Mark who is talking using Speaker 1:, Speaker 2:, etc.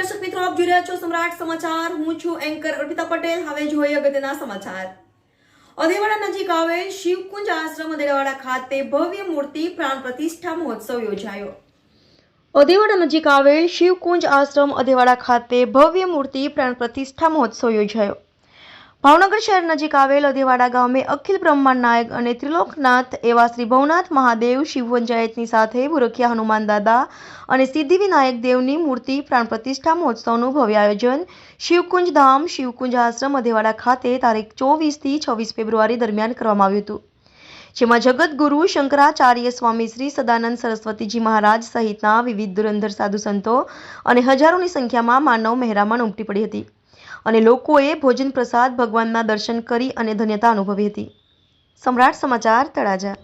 Speaker 1: દર્શક મિત્રો, આપ જોઈ રહ્યા છો સમ્રાટ સમાચાર. હું છું એન્કર અર્પિતા પટેલ. હવે જોઈએ અગત્યના સમાચાર. અદેવાડા નજીક આવેલ શિવકુંજ આશ્રમ અદેવાડા ખાતે ભવ્ય મૂર્તિ પ્રાણ પ્રતિષ્ઠા મહોત્સવ યોજાયો. અદેવાડા નજીક આવેલ શિવકુંજ આશ્રમ અદેવાડા ખાતે ભવ્ય મૂર્તિ પ્રાણ પ્રતિષ્ઠા મહોત્સવ યોજાયો. ભાવનગર શહેર નજીક આવેલ અદેવાડા ગામે અખિલ બ્રહ્માંડ નાયક અને ત્રિલોકનાથ એવા શ્રી ભવનાથ મહાદેવ શિવ પંચાયતની સાથે ભુરખિયા હનુમાન દાદા અને સિદ્ધિવિનાયક દેવની મૂર્તિ પ્રાણ પ્રતિષ્ઠા મહોત્સવનું ભવ્ય આયોજન શિવકુંજ ધામ, શિવકુંજ આશ્રમ અદેવાડા ખાતે તારીખ ચોવીસથી છવ્વીસ ફેબ્રુઆરી દરમિયાન કરવામાં આવ્યું હતું. જેમાં જગતગુરુ શંકરાચાર્ય સ્વામી શ્રી સદાનંદ સરસ્વતીજી મહારાજ સહિતના વિવિધ ધુરંધર સાધુ સંતો અને હજારોની સંખ્યામાં માનવ મહેરામણ ઉમટી પડી હતી. અને લોકોએ ભોજન પ્રસાદ ભગવાનના દર્શન કરી અને ધન્યતા અનુભવી હતી. સમ્રાટ સમાચાર તળાજા